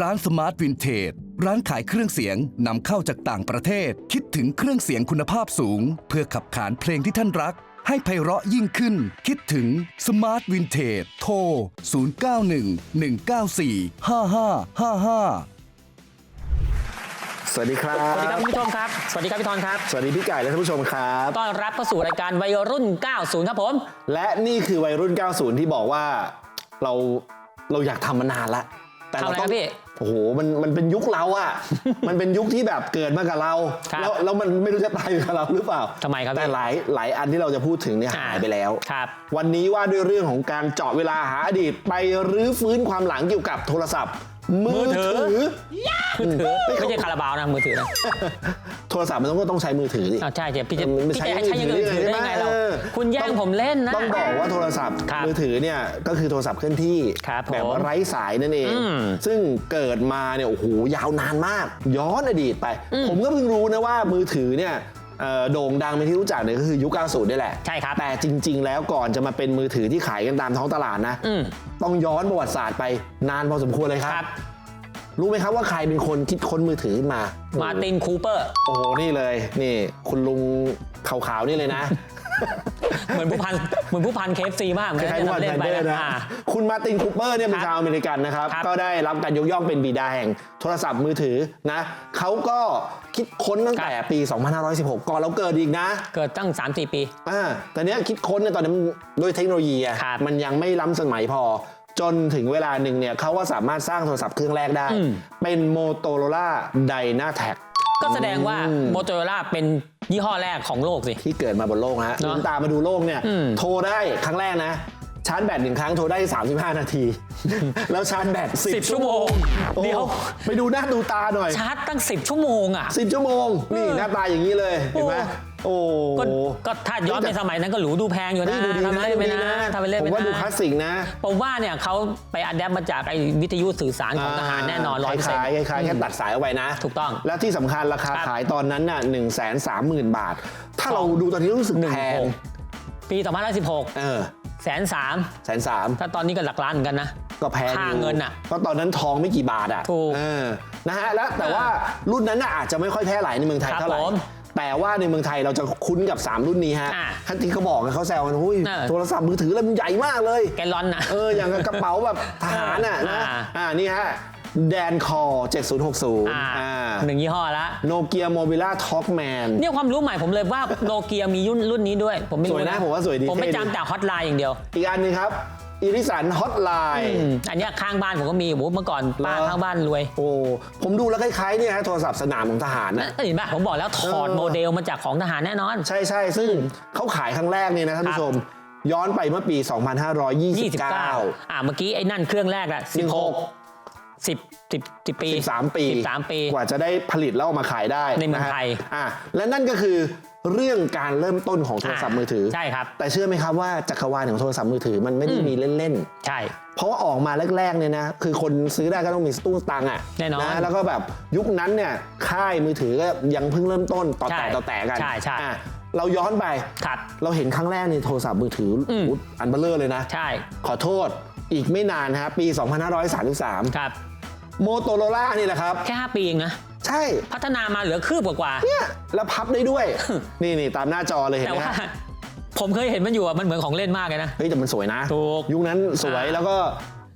ร้านสมาร์ทวินเทจร้านขายเครื่องเสียงนำเข้าจากต่างประเทศ คิดถึงเครื่องเสียงคุณภาพสูง เพื่อขับขานเพลงที่ท่านรัก ให้ไพเราะยิ่งขึ้น คิดถึงสมาร์ทวินเทจโทร 0911945555สวัสดีครับ สวัสดีครับคุณผู้ชมครับ สวัสดีครับพี่ธรครับ สวัสดีพี่ไก่และท่านผู้ชมครับ ต้อนรับเข้าสู่รายการวัยรุ่น 90 ครับผม และนี่คือวัยรุ่น 90 ที่บอกว่าเราเราอยากทำมานานละ แต่เราทำอะไรต้อครังบพี่ โอ้โหมันมันเป็นยุคเราอะ มันเป็นยุคที่แบบเกิดมากับเรา ครับแล้วแล้วมันไม่รู้จะตายอยู่กับเราหรือเปล่าทำไมครับพี่ แต่หลายหลายอันที่เราจะพูดถึงเนี่ยอ่าหายไปแล้ว ครับ วันนี้ว่าด้วยเรื่องของการเจาะเวลาหาอดีตไปรื้อฟื้นความหลังเกี่ยวกับโทรศัพท์ มือถือมือถือไม่ใช่คาราบาวนะมือถือนะโทรศัพท์มันต้องก็ต้องใช้มือถือดิอ้าวใช่เดี๋ยวพี่จะมันพี่ใช้จะใช้อยังอื่นถือได้ไงเราเออคุณแย่งผมเล่นนะ ต้องบอกว่าโทรศัพท์ครับมือถือเนี่ยก็คือโทรศัพท์เคลื่อนที่ครับผมแบบว่าไร้สายนั่นเอง อืมซึ่งเกิดมาเนี่ยโอ้โหยาวนานมาก ย้อนอดีตไปอืมผมก็เพิ่งรู้นะว่ามือถือเนี่ย เอ่อโด่งดังเป็นที่รู้จักเนี่ยก็คือยุค90นี่แหละใช่ครับ แต่จริง ๆ แล้วก่อนจะมาเป็นมือถือที่ขายกันตามท้องตลาดนะ อืม ต้องย้อนประวัติศาสตร์ไปนานพอสมควรเลยครับครับรู้ไหมครับว่าใครเป็นคนคิดค้นมือถือขึ้นมา มาร์ตินคูเปอร์ โอ้โห นี่เลย นี่ คุณลุงขาวๆ นี่เลยนะ เหมือนผู้พันเหมือนผู้พันเคฟซีมากเหมือนคกันล้ายๆผู้พันเล่แพนนไปเดอร์นะอ่า คุณมาร์ตินคูเปอร์เนี่ยเป็นครับชาวอเมริกันนะครับ ครับก็ได้รับการยกย่องเป็นบิดาแห่งโทรศัพท์มือถือนะเขาก็คิดค้นตั้งแต่ปี 2516 ก่อนเราเกิดอีกนะเกิดตั้ง 3-4 ปี อ่าแต่เนี้ยคิดค้นเนี่ยตอนนั้นด้วยเทคโนโลยีอะครับ มันยังไม่ล้ำสมัยพอ จนถึงเวลาหนึ่งเนี่ยเขาก็สามารถสร้างโทรศัพท์เครื่องแรกได้อืมเป็น Motorola Dynatek ก็แสดงว่า อืมโมโตโรล่าเป็น ยี่ห้อแรกของโลกสิ ที่เกิดมาบนโลกฮะเนอะลืมตามาดูโลกเนี่ย อืม โทรได้ครั้งแรกนะ ชาร์จแบตหนึ่งครั้งโทรได้ 35 นาที แล้วชาร์จแบต10 10 ชั่วโมง โอ้เดี๋ยว ไปดูหน้าดูตาหน่อยชาร์จตั้ง 10 ชั่วโมงอะ10ชั่วโมง นี่เออหน้าตาอย่างนี้เลย เห็นไหมโอ้ ก็ก็ถ้าย้อนไปสมัยนั้นก็หรูดูแพงอยู่นะนี่ดูดีทำนะไปดูเล่นดีไปนะนะทำไปเล่นผไปมว่าดูคลานะสสิกนะผมว่าเนี่ยเขาไปอัดแอปมาจากไอ้วิทยุสื่อสารของทหารแน่นอนร้อยเปอร์คเซ็นต์ล้ายๆคล้ายๆแค่ตัดสายเอาไว้นะ ถูกต้อง และที่สำคัญราคาครับขายตอนนั้นน่ะหนึ่งแสนสามหมื่นบาท ถ้าเราดูตอนนี้รู้สึกหนึ่งแพงหกปี2016เออแสนสามแสนสามถ้าตอนนี้ก็หลักล้านเหมือนกันนะก็แพงค่าอยู่เงินอะเพราะตอนนั้นทองไม่กี่บาทอะถูกเออนะฮะแล้วแต่ว่ารุ่นนั้นน่ะอาจจะไม่ค่อยแพร่หลายในเมืองไทยครับเท่าไหร่ผม แต่ว่าในเมืองไทยเราจะคุ้นกับ 3 รุ่นนี้ฮะอ่าท่านที่เขาบอกกันเขาแซวกันหุ้ยเออ โทรศัพท์มือถือแล้วมันใหญ่มากเลย แกลลอนนะ เออ อย่างกับกระเป๋าแบบทหารน่ะนะ อ่า อ่า นี่ฮะ แดนคอ 7060 อ่าอ่าหนึ่งยี่ห้อละ โนเกียโมบิล่าท็อกแมน เนี่ยความรู้ใหม่ผมเลยว่าโนเกียมีรุ่นรุ่นนี้ด้วย ผมไม่สรู้วยนะผมว่าสวยดีผมไม่เท่ดี จำแต่ฮอตไลน์อย่างเดียว อีกอันหนึงครับ อิริสันฮอตไลน์อืมอันเนี้ยข้างบ้านผมก็มีโอ้โหเมื่อก่อนป้าเหรอ ข้างบ้านรวยโอ้ ผมดูแล้วคล้ายๆเนี่ยฮะโทรศัพท์สนามของทหารนะ เห็นป่ะผมบอกแล้วถอดเออ โมเดลมาจากของทหารแน่นอน ใช่ใช่ซึ่งเขาขายครั้งแรกเนี่ยนะท่านผู้ชม ย้อนไปเมื่อปี 2529 29 อ่าเมื่อกี้ไอ้นั่นเครื่องแรกอะ16 10 10 10 ปี 13 ปี 13 ปี กว่าจะได้ผลิตแล้วเอามาขายได้ในเมืองะฮะไทยอะและนั่นก็คือ เรื่องการเริ่มต้นของโทรศัพท์มือถือ ใช่ครับ แต่เชื่อไหมครับว่าจักรวาลของโทรศัพท์มือถือมันไม่ได้อืมมีเล่นใช่ๆเพราะว่าออกมาแรกๆเนี่ยนะ คือคนซื้อได้ก็ต้องมีตู้ตังค์อะแน่นอนะแล้วก็แบบยุคนั้นเนี่ยค่ายมือถือก็ยังเพิ่งเริ่มต้นต่อใช่แต่ต่อแต่กัน ใช่ใช่อะเราย้อนไปครับเราเห็นครั้งแรกในโทรศัพท์มือถืออมอุ๊ยอันเบลเลอร์เลยนะ ใช่ ขอโทษอีกไม่นานนะฮะปี 2533 ครับโมโตโรล่านี่แหละครับ แค่ 5 ปีเองนะ ใช่พัฒนามาเหลือคืบกว่าเนี่ยแล้วพับได้ด้วย นี่นี่ตามหน้าจอเลยๆเห็นแต่ไหมว่าฮะผมเคยเห็นมันอยู่อะมันเหมือนของเล่นมากเลยนะเฮ้ยแต่มันสวยนะถูกยุคนั้นสวยอ่าแล้วก็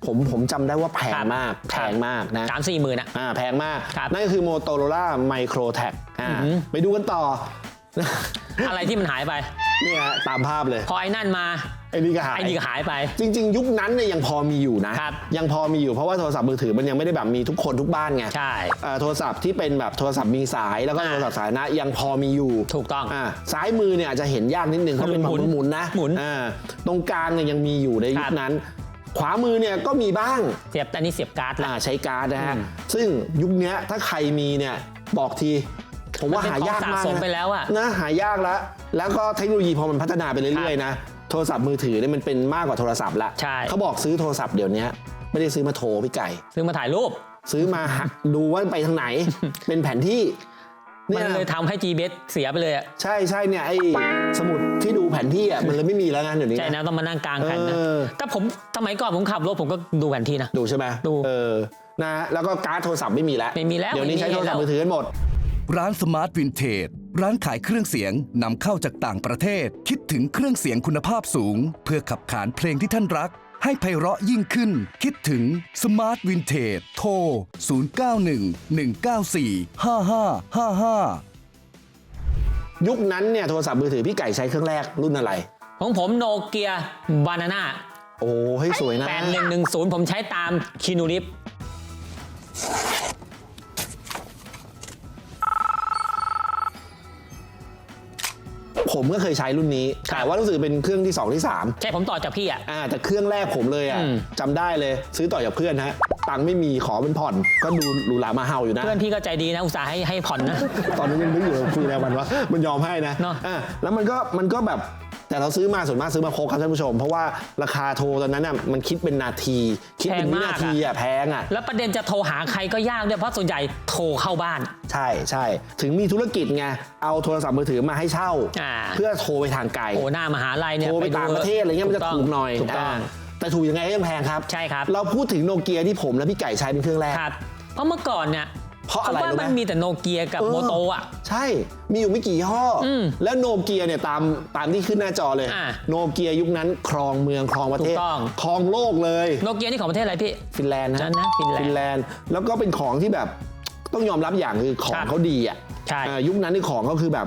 ผมผมจำได้ว่าแพงครับมากแพงมากนะสามสี่หมื่นอะอ่าแพงมากครับนั่นก็คือ Motorola Micro Tag อ่าอือหือไปดูกันต่อ อะไรที่มันหายไปเนี่ยฮะตามภาพเลย พอไอ้นั่นมา ไอ้นี่ก็หาย ไอ้นี่ก็หายไป จริง ๆ ยุคนั้นเนี่ยยังพอมีอยู่นะ ครับยังพอมีอยู่เพราะว่าโทรศัพท์มือถือมันยังไม่ได้แบบมีทุกคนทุกบ้านไงใช่เอ่อโทรศัพท์ที่เป็นแบบโทรศัพท์มีสายแล้วก็อ่าโทรศัพท์สาธารณะยังพอมีอยู่ถูกต้องอ่าซ้ายมือเนี่ยอาจจะเห็นยากนิดนึงเพราะเป็นแบบหมุนหมุนๆนะหมุนอ่าตรงกลางเนี่ยยังมีอยู่ในยุครัคบนั้น ขวามือเนี่ยก็มีบ้าง เสียบอันนี้เสียบการ์ดละอ่าใช้การ์ดนะฮะ อืม ซึ่งยุคเนี้ยถ้าใครมีเนี่ยบอกที ผมว่ามันเป็นหายากของมากสะสมนะไปแล้วอะนะหายากแล้ว แล้วก็เทคโนโลยีพอมันพัฒนาไปเรื่อยๆนะ โทรศัพท์มือถือเนี่ยมันเป็นมากกว่าโทรศัพท์ละใช่ เขาบอกซื้อโทรศัพท์เดี๋ยวนี้ไม่ได้ซื้อมาโทรพี่ไก่ ซื้อมาถ่ายรูป ซื้อมาหักดูว่าไปทางไหน เป็นแผนที่มันเนี่ยเลยทำให้ GPS เสียไปเลยอะใช่ใช่เนี่ยไอ้สมุดที่ดูแผนที่อะมันเลยไม่มีแล้วไงเดี๋ยวนี้ใช่นะต้องมานั่งกลางแผ่นนะเออแต่ผมสมัยก่อนผมขับรถผมก็ดูแผนที่นะดูใช่ไหมดูเออนะแล้วก็การ์ดโทรศัพท์ไม่มีแล้วไม่มีแล้วเดี๋ยวนี้ไม่มีใช้โทรศัพท์แล้วมือถือกันหมด ร้านสมาร์ทวินเทจ ร้านขายเครื่องเสียงนำเข้าจากต่างประเทศ คิดถึงเครื่องเสียงคุณภาพสูง เพื่อขับขานเพลงที่ท่านรัก ให้ไพเราะยิ่งขึ้น คิดถึงสมาร์ทวินเทจโทร 0911945555ยุคนั้นเนี่ยโทรศัพท์มือถือพี่ไก่ใช้เครื่องแรกรุ่นอะไร ของผมโนเกียบานาน่าโอ้เฮ้ยสวยนะ8110ผมใช้ตามคีนูริฟ ผมก็เคยใช้รุ่นนี้ แต่ว่ารู้สึกเป็นเครื่องที่ 2 ที่ 3 ใช่ผมต่อจากพี่อะอ่าแต่เครื่องแรกผมเลยอะอืมจำได้เลยซื้อต่อจากเพื่อนฮะตังค์ไม่มีขอเป็นผ่อน ก็ดูหรูหรามาเฮาอยู่นะ เพื่อนพี่ก็ใจดีนะอุตส่าห์ให้ให้ผ่อนนะ ตอนนั้นยังนึกอยู่คุยอะไรมันวะมันยอมให้นะเนอะอะแล้วมันก็มันก็แบบ แต่เราซื้อมาส่วนมากซื้อมาโคกครับท่านผู้ชม เพราะว่าราคาโทรตอนนั้นน่ะมันคิดเป็นนาที คิดเป็นวินาทีอะแพงอะแล้วประเด็นจะโทรหาใครก็ยากด้วยเพราะส่วนใหญ่โทรเข้าบ้าน ใช่ใช่ถึงมีธุรกิจไงเอาโทรศัพท์มือถือมาให้เช่า อ่า เพื่อโทรไปทางไกลโอ้หน้ามหาลัยเนี่ยโทรไปดูต่างประเทศอะไรเงี้ยมันจะต้ถูกหน่อยถูกต้องาแต่ถูกยังไงก็ยังแพงครับ ใช่ครับ เราพูดถึงโนเกียที่ผมและพี่ไก่ใช้เป็นเครื่องแรก ครับ เพราะเมื่อก่อนเนี่ย เพราะอะไรผมว่ารู้ไหมมันมีแต่โนเกียกับเออโมโตอะใช่มีอยู่ไม่กี่ยี่ห้ออมแล้วโนเกียเนี่ยตามตามที่ขึ้นหน้าจอเลยอ่าโนเกียยุคนั้นครองเมืองครองประเทศถูกต้องครองโลกเลย โนเกียนี่ของประเทศอะไรพี่ฟินแลนด์นะนั่นนะฟินแลนด์ฟินแลนด์ แล้วก็เป็นของที่แบบต้องยอมรับอย่างคือของครับเขาดีอะใช่อ่ายุคนั้นนี่ของเขาคือแบบ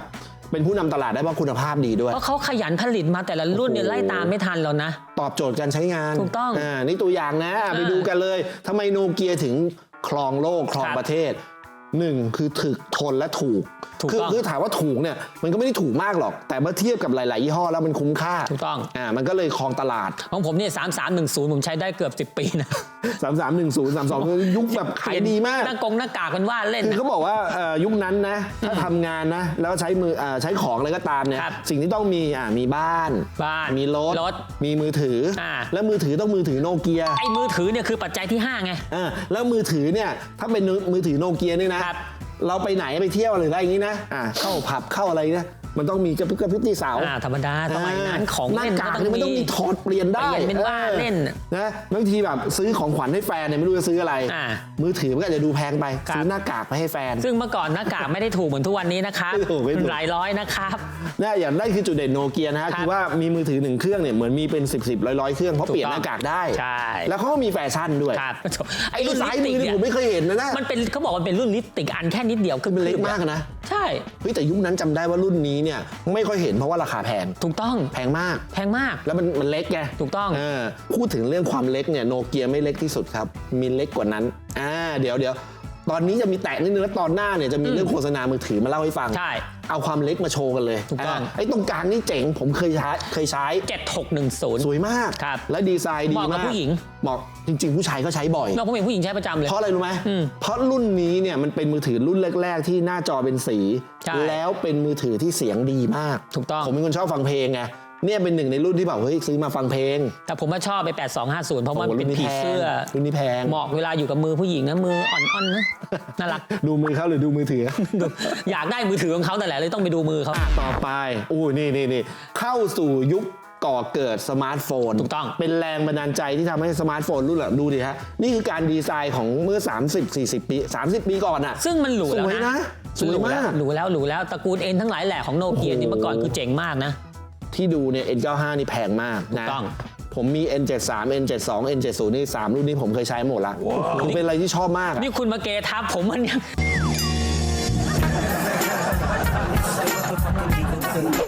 เป็นผู้นำตลาดได้เพราะคุณภาพดีด้วย เพราะเขาขยันผลิตมาแต่ละรุ่นเนี่ยโอ้โหไล่ตามไม่ทันแล้วนะ ตอบโจทย์การใช้งาน ถูกต้องานี่ตัวอย่างนะอะไปอ่าดูกันเลยทำไมโนเกียถึงครองโลกครองครับประเทศ หนึ่งคือถึกทนและถูกถูกคือต้องคือถามว่าถูกเนี่ยมันก็ไม่ได้ถูกมากหรอก แต่เมื่อเทียบกับหลาย ๆ ยี่ห้อแล้วมันคุ้มค่าถูกต้อง อ่ามันก็เลยครองตลาด ของผมเนี่ยสามสามหนึ่งศูนย์ผมใช้ได้เกือบ 10 ปีนะ3 3 1 0 3 2 ยุคแบบขายดีมาก หน้ากงหน้ากากเป็นว่าเล่นคือนะ เขาบอกว่าเอ่อยุคนั้นนะถ้าทำงานนะ แล้วใช้มือเอ่อใช้ของอะไรก็ตามเนี่ยครับสิ่งที่ต้องมีอ่ามีบ้าน บ้านมีรถ รถมีมือถืออา แล้วมือถือต้องมือถือโนเกียไอ้มือถือเนี่ยคือปัจจัยที่ 5 ไง อ่าแล้วมือถือเนี่ยถ้าเป็นมือถือโนเกียนี่นะครับ เราไปไหนไปเที่ยวหรืออะไรอย่างนี้นะอ่าเข้าผับเข้าอะไรนะ มันต้องมีกระพริบกระพริบที่เสาอ่าธรรมดาสมัยนั้นของหน้าเล่นกากเนี่ยมันต้องมีถอดเปลี่ยนได้เปลี่ยนเป็นว่าเล่นออนะบางทีแบบซื้อของขวัญให้แฟนเนี่ยไม่รู้จะซื้ออะไรอ่ามือถือมันก็อาจจะดูแพงไปครับซื้อหน้ากากไปให้แฟน ซึ่งเมื่อก่อนหน้ากากไม่ได้ถูกเหมือนทุกวันนี้นะครับไม่ถูกไม่ถูกหลายร้อยนะครับนะอย่างนั่นคือจุดเด่นโนเกียนะฮะครับคือว่ามีมือถือหนึ่งเครื่องเนี่ยเหมือนมีเป็น10บสร้อยร้อยๆเครื่องเพราะถูกเปลี่ยนต้องหน้ากากได้ใช่แล้วเขาก็มีแฟชั่นด้วยครับไอ้รุ่นซ้ายมือนี่ผมไม่เคยเห็นนะนะมันเป็นเขาบอกมันเป็นรุ่นลิปสติกอันแค่นิดเดียวคือมันเล็กมากนะ ใช่ เฮ้ยแต่ยุคนั้นจำได้ว่ารุ่นนี้เนี่ยไม่ค่อยเห็นเพราะว่าราคาแพง ถูกต้อง แพงมาก แพงมาก แล้วมันมันเล็กไงถูกต้องเพูดถึงเรื่องความเล็กเนี่ยโนเกียไม่เล็กที่สุดครับ มีเล็กกว่านั้น อ่า เดี๋ยวเดี๋ยว ตอนนี้จะมีแตะนิดนึงแล้วตอนหน้าเนี่ยจะมีเรื่องโฆษณามือถือมาเล่าให้ฟัง ใช่ เอาความเล็กมาโชว์กันเลยถูกต้องาไอ้ตรงกลางนี่เจ๋งผมเคยใช้เคยใช้ 7610 สวยมาก ครับและดีไซน์ดีเหมาะกับมากผู้หญิง เหมาะจริง ๆ ผู้ชายก็ใช้บ่อยเราผมเห็นผู้หญิงใช้ประจำเลย เพราะอะไรรู้ไหม อืมเพราะรุ่นนี้เนี่ยมันเป็นมือถือรุ่นแรก ๆ ที่หน้าจอเป็นสี ใช่แล้วเป็นมือถือที่เสียงดีมาก ถูกต้อง ผมเป็นคนชอบฟังเพลงไง เนี่ยเป็นหนึ่งในรุ่นที่แบบเฮ้ยซื้อมาฟังเพลง แต่ผมว่าชอบไป 8250 เพราะว่ามันโอ้โหเป็นรุ่นนี้ผีเสื้อแพงรุ่นนี้แพงเหมาะเวลาอยู่กับมือผู้หญิงนะมืออ่อนๆนะน่ารัก ดูมือเขาหรือดูมือถือดูอยากได้มือถือของเขาแต่นแหละเลยต้องไปดูมือเขาต่อไปอู้นี่นี่นี่เข้าสู่ยุคก่อเกิดสมาร์ทโฟน ถูกต้อง เป็นแรงบันดาลใจที่ทำให้สมาร์ทโฟนรุ่นหลังดูดิฮะ นี่คือการดีไซน์ของเมื่อ 30-40 ปี 30 ปีก่อนอะซึ่งมันหรูสแล้ววยนะนะ สวยมาก หรูแล้วหรูแล้ว ตระกูลเอ็นทั้งหลายแหล่ของโนเกียโอ้โหนี่เมื่อก่อนคือเจ๋งมากนะ ที่ดูเนี่ย N95 นี่แพงมากนะถูกต้อง ผมมี N73 N72 N70 นี่สามรุ่นนี้ผมเคยใช้หมดละคือเป็นอะไรที่ชอบมากอะ นี่คุณมาเกทับผมมันยั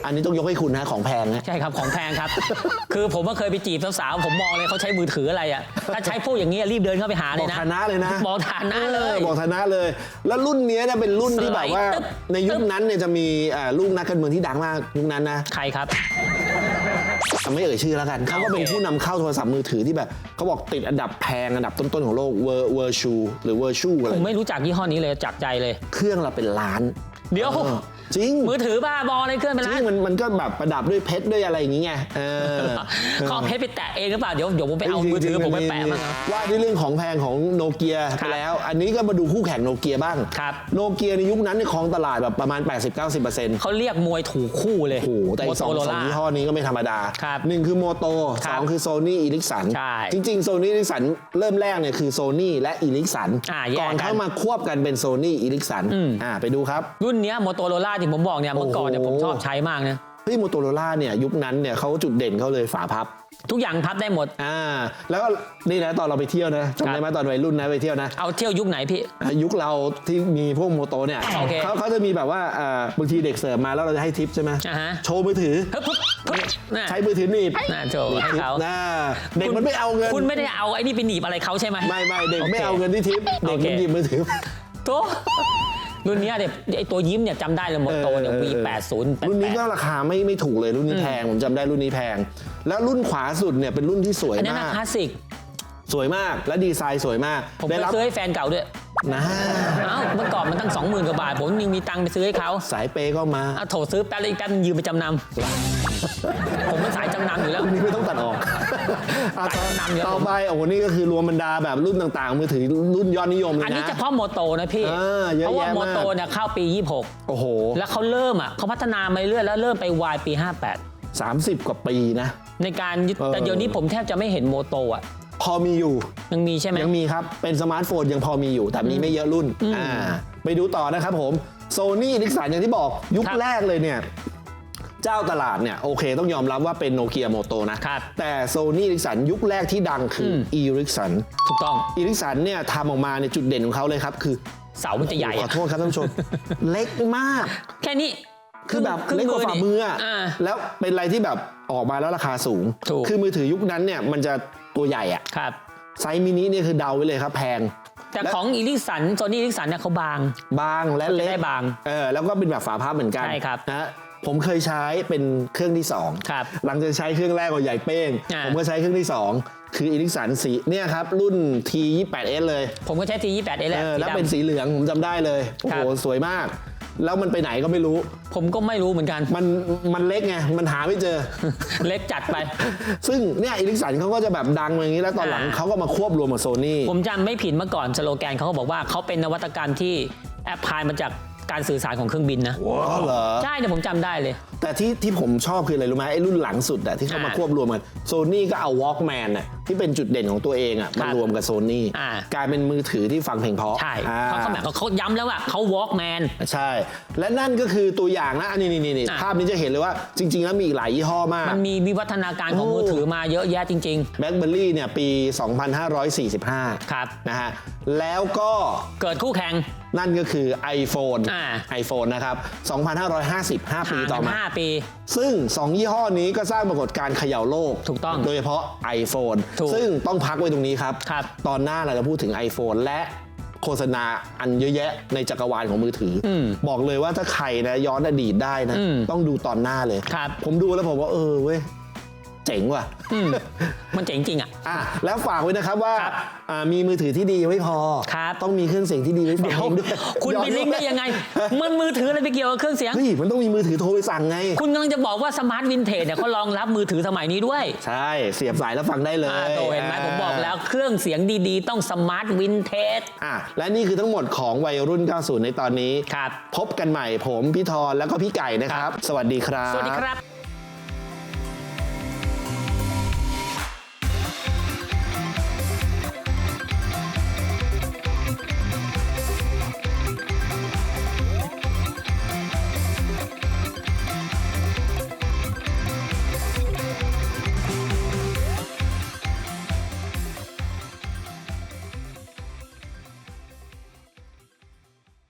อันนี้ต้องยกให้คุณนะของแพงนะ ใช่ครับของแพงครับ คือผมก็เคยไปจีบสาวๆผมมองเลยเขาใช้มือถืออะไรอะถ้าใช้พวกอย่างนี้รีบเดินเข้าไปหาเลบอยกนะฐานะเลยนะบอกฐานะเลยออบอกฐานะเลย แล้วรุ่นเนี้ยเนี่ยเป็นรุ่นที่แบบว่าตึ๊บ ในยุคนั้นเนี่ยจะมีอ่าลูกนักการเมืองที่ดังมากยุคนั้นนะใครครับ ไม่เอ่ยชื่อแล้วกันเขาก็เป็นผู้นำเข้าโทรศัพท์มือถือที่แบบเขาบอกติดอันดับแพงอันดับต้นๆของโลกเวอร์เวอร์ชูหรือเวอร์ชูอะไรผมไม่รู้จักยี่ห้อนี้เลยจากใจเลย เครื่องละเป็นล้าน เดี๋ยว เออ จริงมือถือบ้าบอเลยเครื่องเป็นจริล้างนมันมันก็แบบประดับด้วยเพชรด้วยอะไรอย่างงี้ไงเออเขาเอาเพชรไปแตะเองหรือเปล่าเดี๋ยวเดี๋ยวผมไปเอามือถือผมไปแปะมันเอาว่าด้วยเรื่องของแพงของโนเกียคไปรับแล้ว อันนี้ก็มาดูคู่แข่งโนเกียบ้างครับ โนเกียในยุคนั้นในยครองตลาดแบบประมาณ 80-90%เขาเรียกมวยถูกคู่เลยโอ้โหแต่อีกสองโมโตโรสองล่า ยี่ห้อนี้ก็ไม่ธรรมดาครับหนึ่งคือโมโตคสรับองคือโซนี่อีลิกสันใช่จริงๆโซนี่อีลิกสันเริ่มแรกเนี่ยคือโซนี่และอีลิกสันอ่าแยกกันก่อนเข้ามาควบกันเป็นโซนี่อีลิกสันอืมอ่าไปดูครับ รุ่นเนี้ยโมโตโรล่าที่ผมบอกเนี่ยเมื่อก่อนเนี่ยโอ้ผมโหชอบใช้มากนะเฮ้ยโมโตโรล่าเนี่ยยุคนั้นเนี่ยเขาจุดเด่นเขาเลยฝาพับ ทุกอย่างพับได้หมด อ่า แล้วก็นี่นะตอนเราไปเที่ยวนะจำได้ไหมตอนวัยรุ่นนะไปเที่ยวนะ เอาเที่ยวยุคไหนพี่อะยุคเราที่มีพวกโมโตเนี่ยโอเค เขาเขาจะมีแบบว่าอ่าบางทีเด็กเสิร์ฟมาแล้วเราจะให้ทิปใช่ไหมอ่าฮะ โชว์มือถือ ฮึบฮึบฮึบน่ะใช้มือถือหนีบน่ะโชว์ให้เขาน่าเด็กมันไม่เอาเงิน คุณไม่ได้เอาไอ้นี่ไปหนีบอะไรเขาใช่ไหม ไม่ไม่เด็กโอเคไม่เอาเงินที่ทิปเด็กโอเคมันหยิบมือถือ โต รุ่นเนี้ยเนี่ยไอ้ตัวยิ้มเนี่ยจำได้เลยโมโตเนี่ยเออ V เออ8 0 รุ่นนี้ก็ราคาไม่ไม่ถูกเลยรุ่นนี้แพงผมจำได้รุ่นนี้แพง แล้วรุ่นขวาสุดเนี่ยเป็นรุ่นที่สวยอันนั้นมานะก คลาสสิก สวยมากและดีไซน์สวยมากผมได้ไปรับซื้อให้แฟนเก่าด้วย นะเอ้าเมื่อก่อนมันตั้งสองหมื่นกว่าบาท ผมยังมีตังค์ไปซื้อให้เขาสายเปย์ก็มาเอาโถซื้อแป๊บเลยอีกแป๊บนึงยืมไปจำนำ ผมเป็นสายจำนำอยู่แล้ว รุ่นนี้ไม่ต้องตัดออก อะต่อตัดนำเยอะ ต่อไปโอ้โหนี่ก็คือรวมบรรดาแบบรุ่นต่างๆ มือถือรุ่นยอดนิยมเลยนะ อันนี้เฉพาะโมโตนะพี่ เออเยอะเพราะว่าแยะโมมากโตเนี่ยเข้าปีโอ้โห26แล้วเขาเริ่มอะเขาพัฒนามาเรื่อยแล้วเริ่มไปวายปี30กว่าปีนะ 58 ในการยึดเออ แต่เดี๋ยวนี้ผมแทบจะไม่เห็นโมโตอะพอมีอยู่ ยังมีใช่ไหม ยังมีครับ เป็นสมาร์ทโฟนยังพอมีอยู่ แต่มีไม่เยอะรุ่น อ่า ไปดูต่อนะครับผม โซนี่ดิกสันอย่างที่บอกยุคครับแรกเลยเนี่ย เจ้าตลาดเนี่ยโอเคต้องยอมรับว่าเป็นโนเกียโมโตนะครับ แต่โซนี่ดิกสันยุคแรกที่ดังคืออีริกสันถูกต้องอีริกสันเนี่ยทำออกมาในยจุดเด่นของเขาเลยครับ คือเสามันจะใหญ่ขออะโทษครับท่านผู้ชม เล็กมาก แค่นี้คือแบบรึ่งเล็กกว่าฝ่ามืออะอ่า แล้วเป็นอะไรที่แบบออกมาแล้วราคาสูง ถูก คือมือถือยุคนั้นเนี่ยมันจะตัวใหญ่อะครับ ไซส์มินิเนี่ยคือเดาไว้เลยครับแพง แต่และของอีลิสันโซนี่อีลิสันเนี่ยเขาบาง บางและเล็กได้บางเออแล้วก็เป็นแบบฝาพับเหมือนกันใช่ครับนะฮะผมเคยใช้เป็นเครื่องที่2ครับหลังจากใช้เครื่องแรกก็ใหญ่เป้งอ่าผมก็ใช้เครื่องที่ 2 คืออีลิกสันสีเนี่ยครับ รุ่น T28S เลย ผมก็ใช้ T28 เอแหละเออสีแล้วดำเป็นสีเหลืองผมจำได้เลย โอ้ครัโหบสวยมาก แล้วมันไปไหนก็ไม่รู้ ผมก็ไม่รู้เหมือนกัน มันมันเล็กไง มันหาไม่เจอ เล็กจัดไป ซึ่งเนี่ยอีลิกสันเขาก็จะแบบดังอย่างนี้แล้วตอนหลังอ่าเขาก็มาควบรวมกับโซนี่ผมจำไม่ผิดเมื่อก่อนสโลแกนเขาก็บอกว่าเขาเป็นนวัตกรรมที่แอปพลายมาจาก การสื่อสารของเครื่องบินนะ อ๋อเหรอ ใช่เนี่ยผมจำได้เลย แต่ที่ที่ผมชอบคืออะไรรู้ไหมไอ้รุ่นหลังสุดอะที่เขามาอ่าควบรวมกันโซนี่ก็เอา Walkman อะที่เป็นจุดเด่นของตัวเองอะครัมาบรวมกับโซนี่อ่า กลายเป็นมือถือที่ฟังเพลงเพราะใช่อ่เขาเขาแบบเขาย้ำแล้วว่าเขา Walkman ใช่ และนั่นก็คือตัวอย่างนะอันนี้นี่นี่อะภาพนี้จะเห็นเลยว่าจริง ๆ แล้วมีอีกหลายยี่ห้อมากมันมีวิวัฒนาการของโอ้มือถือมาเยอะแยะจริง แบล็คเบอร์รี่เนี่ยปี 2545 ครับ นะฮะแล้วก็ ๆ เกิดคู่แข่ง นั่นก็คือ iPhone อ่า iPhone นะครับ 2555 ปีห่างต่อกันมา ห้าปี ซึ่ง 2 ยี่ห้อนี้ก็สร้างปรากฏการณ์เขย่าโลกถูกต้องโดยเฉพาะ iPhone ถูกซึ่งต้องพักไว้ตรงนี้ครับ ครับ ตอนหน้าเราจะพูดถึง iPhone และโฆษณาอันเยอะแยะในจักรวาลของมือถืออมบอกเลยว่าถ้าใครนะย้อนอดีตได้นะอืมต้องดูตอนหน้าเลย ครับ ผมดูแล้วผมว่าเออเว้ย เจ๋งว่ะอืมมันเจ๋งจริงอะอะ แล้วฝากไว้นะครับว่าครับอ่ามีมือถือที่ดียังไม่พอ ครับต้องมีเครื่องเสียงที่ดีไว้ฟังเดี๋ยวเพลงด้วยคุณย้อไปนลิงก์ได้ยังไง มันมือถืออะไรไปเกี่ยวกับเครื่องเสียง เฮ้ยมันต้องมีมือถือโทรไปสั่งไง คุณกำลังจะบอกว่าสมาร์ทวินเทจเนี่ยเขารองรับมือถือสมัยนี้ด้วย ใช่เสียบสายแล้วฟังได้เลยอ่าโตเห็นไหมผมบอกแล้วเครื่องเสียงดีๆ ต้องสมาร์ทวินเทจ อะและนี่คือทั้งหมดของวัยรุ่น 90 ในตอนนี้ ครับ พบกันใหม่ผมพี่ทอนแล้วก็พี่ไก่นะครับ สวัสดีครับ สวัสดีครับ